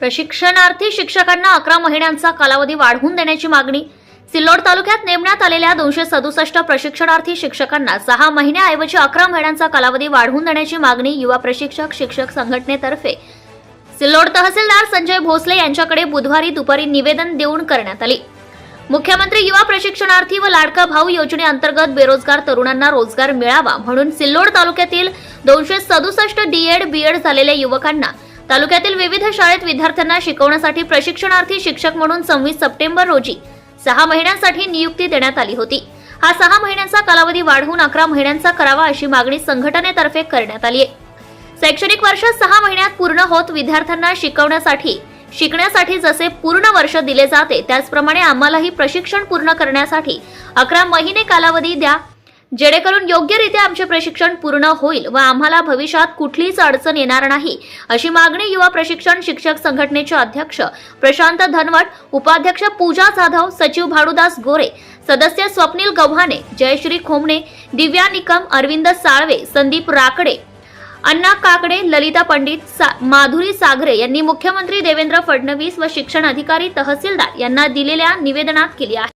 प्रशिक्षणार्थी शिक्षकांना अकरा महिन्यांचा कालावधी वाढवून देण्याची मागणी. सिल्लोड तालुक्यात नेमण्यात आलेल्या दोनशे सदुसष्ट प्रशिक्षणार्थी शिक्षकांना सहा महिन्याऐवजी अकरा महिन्यांचा कालावधी वाढवून देण्याची मागणी युवा प्रशिक्षक शिक्षक संघटनेतर्फे. सिल्लोड तहसीलदार संजय भोसले यांच्याकडे बुधवारी दुपारी निवेदन देऊन करण्यात आली. मुख्यमंत्री युवा प्रशिक्षणार्थी व लाडका भाऊ योजनेअंतर्गत बेरोजगार तरुणांना रोजगार मिळावा म्हणून सिल्लोड तालुक्यातील दोनशे सदुसष्ट डीएड बीएड झालेल्या युवकांना तालुक्यातील विविध शाळेत विद्यार्थ्यांना शिकवण्यासाठी प्रशिक्षणार्थी शिक्षक म्हणून सव्वीस सप्टेंबर रोजी सहा महिन्यांसाठी नियुक्ती देण्यात आली होती. हा सहा महिन्यांचा कालावधी वाढवून अकरा महिन्यांचा करावा अशी मागणी संघटनेतर्फे करण्यात आली आहे. शैक्षणिक वर्ष सहा महिन्यात पूर्ण होत विद्यार्थ्यांना शिकवण्यासाठी शिकण्यासाठी जसे पूर्ण वर्ष दिले जाते त्याचप्रमाणे आम्हालाही प्रशिक्षण पूर्ण करण्यासाठी अकरा महिने कालावधी द्या जेणेकरून योग्यरित्या आमचे प्रशिक्षण पूर्ण होईल व आम्हाला भविष्यात कुठलीच अडचण येणार नाही अशी मागणी युवा प्रशिक्षण शिक्षक संघटनेचे अध्यक्ष प्रशांत धनवट उपाध्यक्ष पूजा जाधव सचिव भाडुदास गोरे सदस्य स्वप्नील गव्हाणे जयश्री खोमणे दिव्या निकम अरविंद साळवे संदीप राकडे अण्णा काकडे ललिता पंडित सा माधुरी सागरे यांनी मुख्यमंत्री देवेंद्र फडणवीस व शिक्षण अधिकारी तहसीलदार यांना दिलेल्या निवेदनात केली आहे.